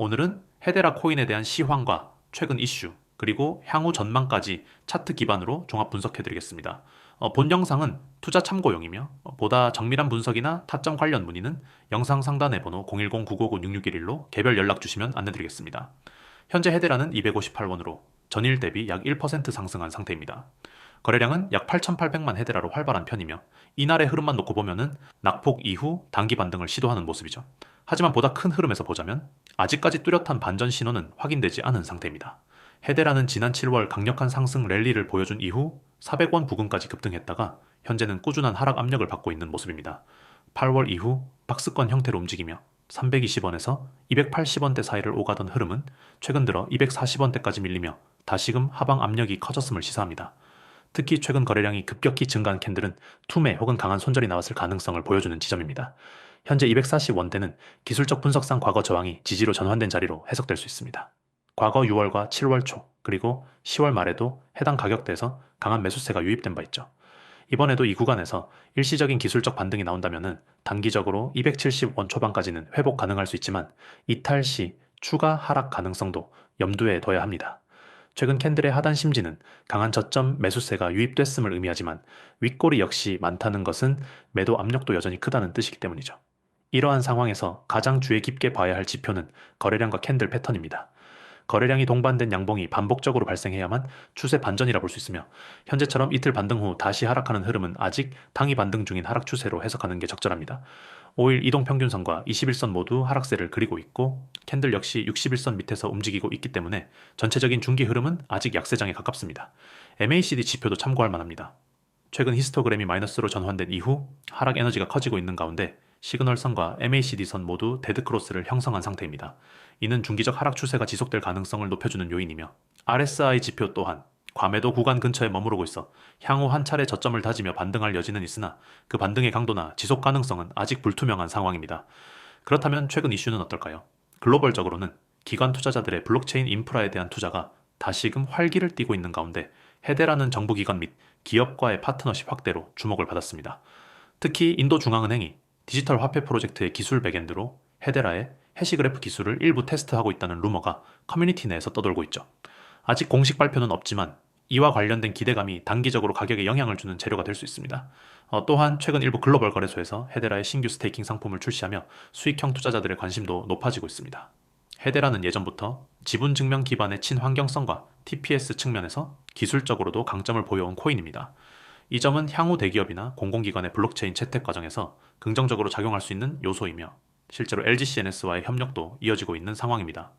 오늘은 헤데라 코인에 대한 시황과 최근 이슈, 그리고 향후 전망까지 차트 기반으로 종합 분석해드리겠습니다. 어, 본 영상은 투자 참고용이며 어, 보다 정밀한 분석이나 타점 관련 문의는 영상 상단의 번호 010-959-6611로 개별 연락 주시면 안내드리겠습니다. 현재 헤데라는 258원으로 전일 대비 약 1% 상승한 상태입니다. 거래량은 약 8,800만 헤데라로 활발한 편이며 이날의 흐름만 놓고 보면은 낙폭 이후 단기 반등을 시도하는 모습이죠. 하지만 보다 큰 흐름에서 보자면 아직까지 뚜렷한 반전 신호는 확인되지 않은 상태입니다. 헤데라는 지난 7월 강력한 상승 랠리를 보여준 이후 400원 부근까지 급등했다가 현재는 꾸준한 하락 압력을 받고 있는 모습입니다. 8월 이후 박스권 형태로 움직이며 320원에서 280원대 사이를 오가던 흐름은 최근 들어 240원대까지 밀리며 다시금 하방 압력이 커졌음을 시사합니다. 특히 최근 거래량이 급격히 증가한 캔들은 투매 혹은 강한 손절이 나왔을 가능성을 보여주는 지점입니다. 현재 240원대는 기술적 분석상 과거 저항이 지지로 전환된 자리로 해석될 수 있습니다. 과거 6월과 7월 초 그리고 10월 말에도 해당 가격대에서 강한 매수세가 유입된 바 있죠. 이번에도 이 구간에서 일시적인 기술적 반등이 나온다면 단기적으로 270원 초반까지는 회복 가능할 수 있지만 이탈 시 추가 하락 가능성도 염두에 둬야 합니다. 최근 캔들의 하단 심지는 강한 저점 매수세가 유입됐음을 의미하지만 윗골이 역시 많다는 것은 매도 압력도 여전히 크다는 뜻이기 때문이죠. 이러한 상황에서 가장 주의 깊게 봐야 할 지표는 거래량과 캔들 패턴입니다. 거래량이 동반된 양봉이 반복적으로 발생해야만 추세 반전이라 볼 수 있으며 현재처럼 이틀 반등 후 다시 하락하는 흐름은 아직 당이 반등 중인 하락 추세로 해석하는 게 적절합니다. 5일 이동평균선과 21선 모두 하락세를 그리고 있고 캔들 역시 61선 밑에서 움직이고 있기 때문에 전체적인 중기 흐름은 아직 약세장에 가깝습니다. MACD 지표도 참고할 만합니다. 최근 히스토그램이 마이너스로 전환된 이후 하락 에너지가 커지고 있는 가운데 시그널선과 MACD선 모두 데드크로스를 형성한 상태입니다. 이는 중기적 하락 추세가 지속될 가능성을 높여주는 요인이며 RSI 지표 또한 과매도 구간 근처에 머무르고 있어 향후 한 차례 저점을 다지며 반등할 여지는 있으나 그 반등의 강도나 지속 가능성은 아직 불투명한 상황입니다. 그렇다면 최근 이슈는 어떨까요? 글로벌적으로는 기관 투자자들의 블록체인 인프라에 대한 투자가 다시금 활기를 띠고 있는 가운데 헤데라는 정부기관 및 기업과의 파트너십 확대로 주목을 받았습니다. 특히 인도 중앙은행이 디지털 화폐 프로젝트의 기술 백엔드로 헤데라의 해시그래프 기술을 일부 테스트하고 있다는 루머가 커뮤니티 내에서 떠돌고 있죠. 아직 공식 발표는 없지만 이와 관련된 기대감이 단기적으로 가격에 영향을 주는 재료가 될 수 있습니다. 어, 또한 최근 일부 글로벌 거래소에서 헤데라의 신규 스테이킹 상품을 출시하며 수익형 투자자들의 관심도 높아지고 있습니다. 헤데라는 예전부터 지분 증명 기반의 친환경성과 TPS 측면에서 기술적으로도 강점을 보여온 코인입니다. 이 점은 향후 대기업이나 공공기관의 블록체인 채택 과정에서 긍정적으로 작용할 수 있는 요소이며 실제로 LGCNS와의 협력도 이어지고 있는 상황입니다.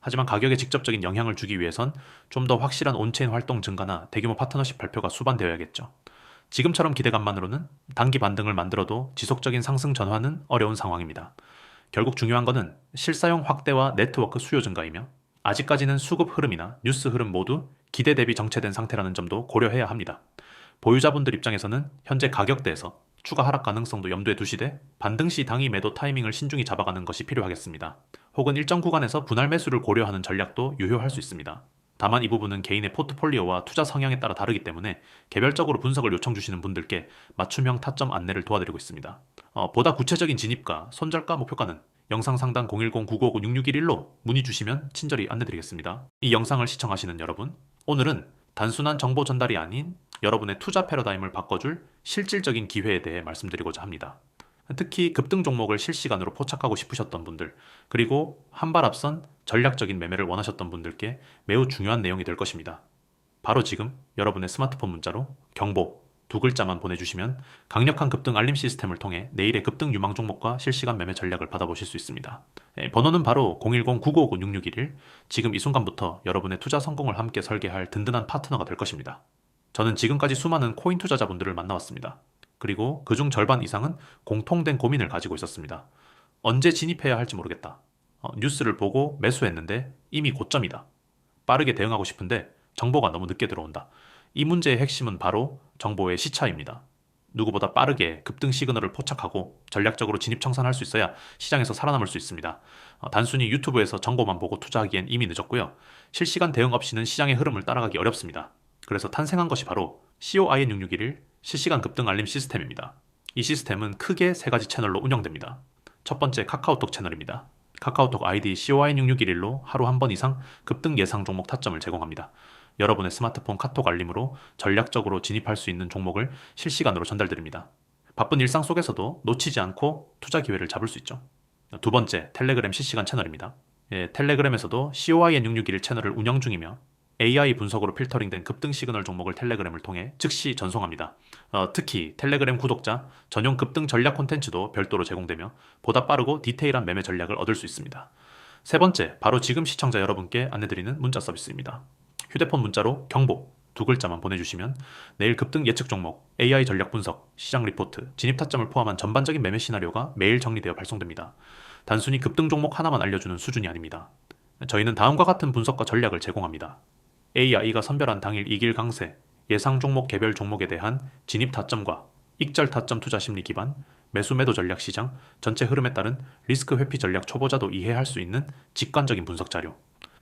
하지만 가격에 직접적인 영향을 주기 위해선 좀 더 확실한 온체인 활동 증가나 대규모 파트너십 발표가 수반되어야겠죠. 지금처럼 기대감만으로는 단기 반등을 만들어도 지속적인 상승 전환은 어려운 상황입니다. 결국 중요한 것은 실사용 확대와 네트워크 수요 증가이며 아직까지는 수급 흐름이나 뉴스 흐름 모두 기대 대비 정체된 상태라는 점도 고려해야 합니다. 보유자분들 입장에서는 현재 가격대에서 추가 하락 가능성도 염두에 두시되 반등 시 당위 매도 타이밍을 신중히 잡아가는 것이 필요하겠습니다. 혹은 일정 구간에서 분할 매수를 고려하는 전략도 유효할 수 있습니다. 다만 이 부분은 개인의 포트폴리오와 투자 성향에 따라 다르기 때문에 개별적으로 분석을 요청 주시는 분들께 맞춤형 타점 안내를 도와드리고 있습니다. 어, 보다 구체적인 진입가, 손절가, 목표가는 영상 상단 010-959-6611로 문의 주시면 친절히 안내드리겠습니다. 이 영상을 시청하시는 여러분, 오늘은 단순한 정보 전달이 아닌 여러분의 투자 패러다임을 바꿔줄 실질적인 기회에 대해 말씀드리고자 합니다. 특히 급등 종목을 실시간으로 포착하고 싶으셨던 분들, 그리고 한 발 앞선 전략적인 매매를 원하셨던 분들께 매우 중요한 내용이 될 것입니다. 바로 지금 여러분의 스마트폰 문자로 경보 두 글자만 보내주시면 강력한 급등 알림 시스템을 통해 내일의 급등 유망 종목과 실시간 매매 전략을 받아보실 수 있습니다. 예, 번호는 바로 010-959-6611. 지금 이 순간부터 여러분의 투자 성공을 함께 설계할 든든한 파트너가 될 것입니다. 저는 지금까지 수많은 코인 투자자분들을 만나왔습니다. 그리고 그중 절반 이상은 공통된 고민을 가지고 있었습니다. 언제 진입해야 할지 모르겠다. 어, 뉴스를 보고 매수했는데 이미 고점이다. 빠르게 대응하고 싶은데 정보가 너무 늦게 들어온다. 이 문제의 핵심은 바로 정보의 시차입니다. 누구보다 빠르게 급등 시그널을 포착하고 전략적으로 진입 청산할 수 있어야 시장에서 살아남을 수 있습니다. 어, 단순히 유튜브에서 정보만 보고 투자하기엔 이미 늦었고요. 실시간 대응 없이는 시장의 흐름을 따라가기 어렵습니다. 그래서 탄생한 것이 바로 COIN661 실시간 급등 알림 시스템입니다. 이 시스템은 크게 세 가지 채널로 운영됩니다. 첫 번째 카카오톡 채널입니다. 카카오톡 아이디 COI6611로 하루 한 번 이상 급등 예상 종목 타점을 제공합니다. 여러분의 스마트폰 카톡 알림으로 전략적으로 진입할 수 있는 종목을 실시간으로 전달드립니다. 바쁜 일상 속에서도 놓치지 않고 투자 기회를 잡을 수 있죠. 두 번째, 텔레그램 실시간 채널입니다. 예, 텔레그램에서도 COIN661 채널을 운영 중이며 AI 분석으로 필터링된 급등 시그널 종목을 텔레그램을 통해 즉시 전송합니다. 어, 특히 텔레그램 구독자 전용 급등 전략 콘텐츠도 별도로 제공되며 보다 빠르고 디테일한 매매 전략을 얻을 수 있습니다. 세 번째, 바로 지금 시청자 여러분께 안내드리는 문자 서비스입니다. 휴대폰 문자로 경보 두 글자만 보내주시면 내일 급등 예측 종목, AI 전략 분석, 시장 리포트, 진입 타점을 포함한 전반적인 매매 시나리오가 매일 정리되어 발송됩니다. 단순히 급등 종목 하나만 알려주는 수준이 아닙니다. 저희는 다음과 같은 분석과 전략을 제공합니다. AI가 선별한 당일 이길 강세, 예상 종목 개별 종목에 대한 진입 타점과 익절 타점 투자 심리 기반, 매수 매도 전략 시장, 전체 흐름에 따른 리스크 회피 전략 초보자도 이해할 수 있는 직관적인 분석 자료,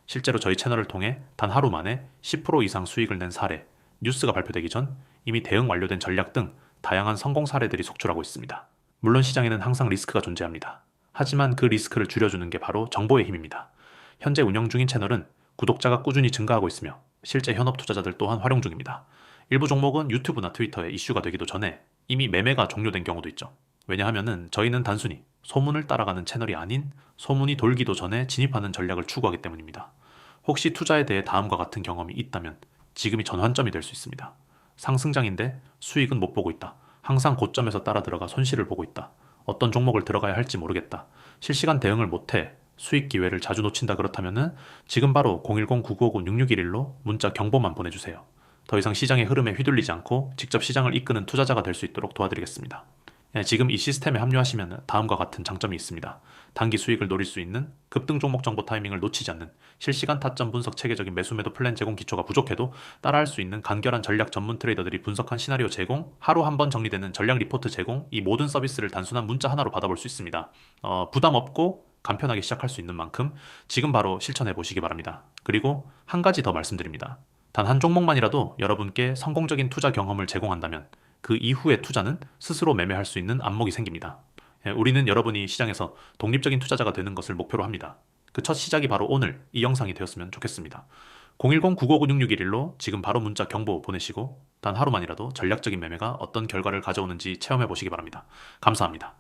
실제로 저희 채널을 통해 단 하루 만에 10% 이상 수익을 낸 사례, 뉴스가 발표되기 전 이미 대응 완료된 전략 등 다양한 성공 사례들이 속출하고 있습니다. 물론 시장에는 항상 리스크가 존재합니다. 하지만 그 리스크를 줄여주는 게 바로 정보의 힘입니다. 현재 운영 중인 채널은 구독자가 꾸준히 증가하고 있으며 실제 현업 투자자들 또한 활용 중입니다. 일부 종목은 유튜브나 트위터에 이슈가 되기도 전에 이미 매매가 종료된 경우도 있죠. 왜냐하면은 저희는 단순히 소문을 따라가는 채널이 아닌 소문이 돌기도 전에 진입하는 전략을 추구하기 때문입니다. 혹시 투자에 대해 다음과 같은 경험이 있다면 지금이 전환점이 될 수 있습니다. 상승장인데 수익은 못 보고 있다. 항상 고점에서 따라 들어가 손실을 보고 있다. 어떤 종목을 들어가야 할지 모르겠다. 실시간 대응을 못해 수익 기회를 자주 놓친다 그렇다면은 지금 바로 010-9959-6611로 문자 경보만 보내주세요. 더 이상 시장의 흐름에 휘둘리지 않고 직접 시장을 이끄는 투자자가 될 수 있도록 도와드리겠습니다. 예, 지금 이 시스템에 합류하시면 다음과 같은 장점이 있습니다. 단기 수익을 노릴 수 있는 급등 종목 정보 타이밍을 놓치지 않는 실시간 타점 분석 체계적인 매수 매도 플랜 제공 기초가 부족해도 따라할 수 있는 간결한 전략 전문 트레이더들이 분석한 시나리오 제공, 하루 한 번 정리되는 전략 리포트 제공, 이 모든 서비스를 단순한 문자 하나로 받아볼 수 있습니다. 어, 부담 없고 간편하게 시작할 수 있는 만큼 지금 바로 실천해 보시기 바랍니다. 그리고 한 가지 더 말씀드립니다. 단 한 종목만이라도 여러분께 성공적인 투자 경험을 제공한다면 그 이후의 투자는 스스로 매매할 수 있는 안목이 생깁니다. 예, 우리는 여러분이 시장에서 독립적인 투자자가 되는 것을 목표로 합니다. 그 첫 시작이 바로 오늘 이 영상이 되었으면 좋겠습니다. 010-9956-6611로 지금 바로 문자 경보 보내시고 단 하루만이라도 전략적인 매매가 어떤 결과를 가져오는지 체험해 보시기 바랍니다. 감사합니다.